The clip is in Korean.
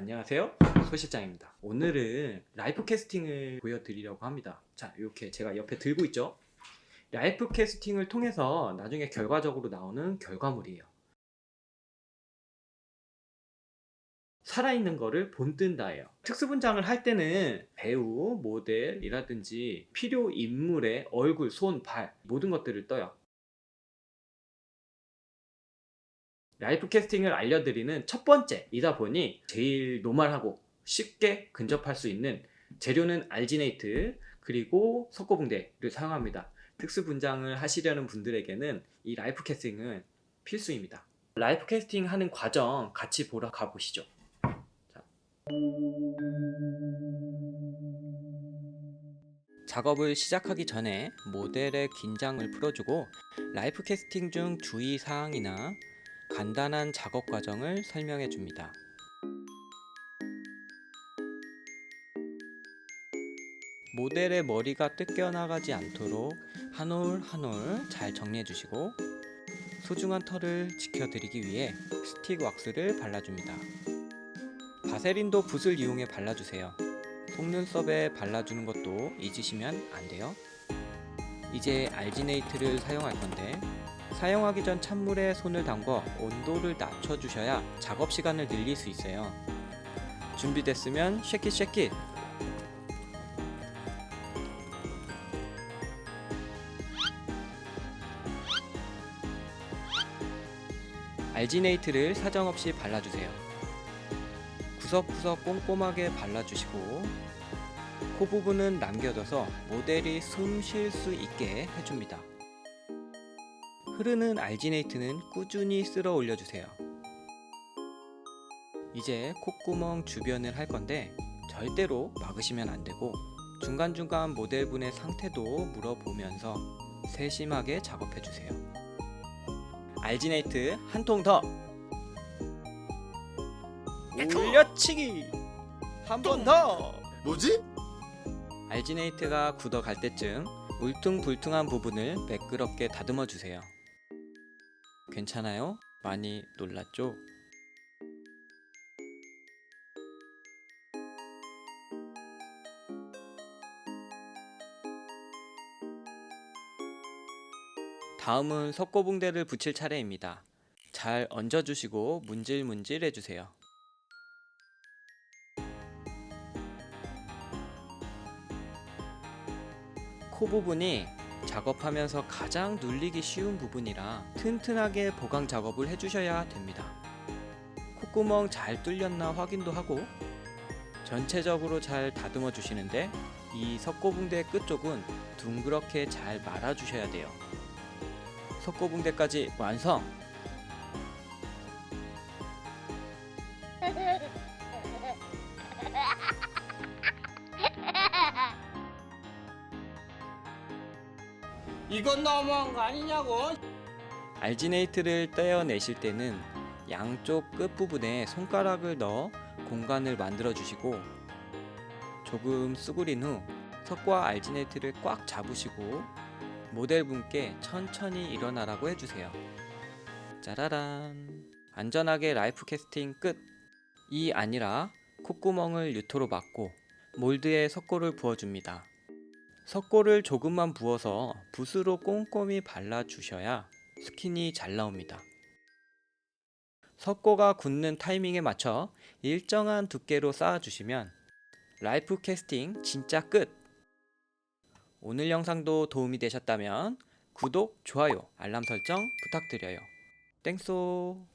안녕하세요. 소 실장입니다. 오늘은 라이프 캐스팅을 보여드리려고 합니다. 자, 이렇게 제가 옆에 들고 있죠? 라이프 캐스팅을 통해서 나중에 결과적으로 나오는 결과물이에요. 살아있는 거를 본뜬다예요. 특수분장을 할 때는 배우, 모델이라든지 필요 인물의 얼굴, 손, 발 모든 것들을 떠요. 라이프 캐스팅을 알려드리는 첫 번째이다 보니 제일 노멀하고 쉽게 근접할 수 있는 재료는 알지네이트 그리고 석고붕대를 사용합니다. 특수 분장을 하시려는 분들에게는 이 라이프 캐스팅은 필수입니다. 라이프 캐스팅 하는 과정 같이 보러 가보시죠. 자. 작업을 시작하기 전에 모델의 긴장을 풀어주고 라이프 캐스팅 중 주의 사항이나 간단한 작업 과정을 설명해 줍니다. 모델의 머리가 뜯겨나가지 않도록 한 올 한 올 잘 정리해 주시고 소중한 털을 지켜드리기 위해 스틱 왁스를 발라줍니다. 바세린도 붓을 이용해 발라주세요. 속눈썹에 발라주는 것도 잊으시면 안 돼요. 이제 알지네이트를 사용할 건데 사용하기 전 찬물에 손을 담궈 온도를 낮춰주셔야 작업 시간을 늘릴 수 있어요. 준비됐으면 쉐킷 쉐킷! 알지네이트를 사정없이 발라주세요. 구석구석 꼼꼼하게 발라주시고 코 부분은 남겨둬서 모델이 숨 쉴 수 있게 해줍니다. 흐르는 알지네이트는 꾸준히 쓸어 올려주세요. 이제 콧구멍 주변을 할 건데 절대로 막으시면 안 되고 중간중간 모델분의 상태도 물어보면서 세심하게 작업해 주세요. 알지네이트 한 통 더! 올려치기! 한 번 더! 뭐지? 알지네이트가 굳어갈 때쯤 울퉁불퉁한 부분을 매끄럽게 다듬어 주세요. 괜찮아요? 많이 놀랐죠? 다음은 석고붕대를 붙일 차례입니다. 잘 얹어주시고 문질문질 해주세요. 코 부분이 작업하면서 가장 눌리기 쉬운 부분이라 튼튼하게 보강 작업을 해주셔야 됩니다. 콧구멍 잘 뚫렸나 확인도 하고 전체적으로 잘 다듬어 주시는데 이 석고붕대 끝쪽은 둥그렇게 잘 말아 주셔야 돼요. 석고붕대까지 완성! 이건 너무한 거 아니냐고? 알지네이트를 떼어내실 때는 양쪽 끝부분에 손가락을 넣어 공간을 만들어 주시고 조금 수그린 후 석과 알지네이트를 꽉 잡으시고 모델분께 천천히 일어나라고 해주세요. 짜라란 안전하게 라이프 캐스팅 끝! 이 아니라 콧구멍을 유토로 막고 몰드에 석고를 부어줍니다. 석고를 조금만 부어서 붓으로 꼼꼼히 발라주셔야 스킨이 잘 나옵니다. 석고가 굳는 타이밍에 맞춰 일정한 두께로 쌓아주시면 라이프 캐스팅 진짜 끝! 오늘 영상도 도움이 되셨다면 구독, 좋아요, 알람 설정 부탁드려요. 땡쏘!